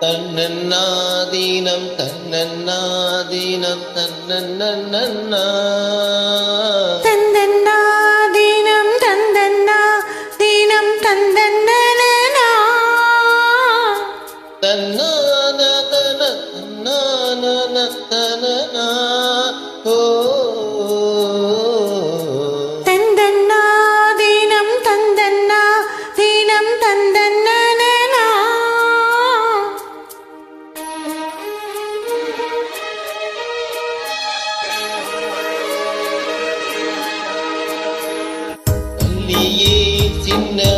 தன்னன்னாதீனம் தன்னன்னாதீனம் தன்னன்னா தந்தன்னாதீனம் தந்தன்னா தீனம் தந்தன்னா தன்னாதா in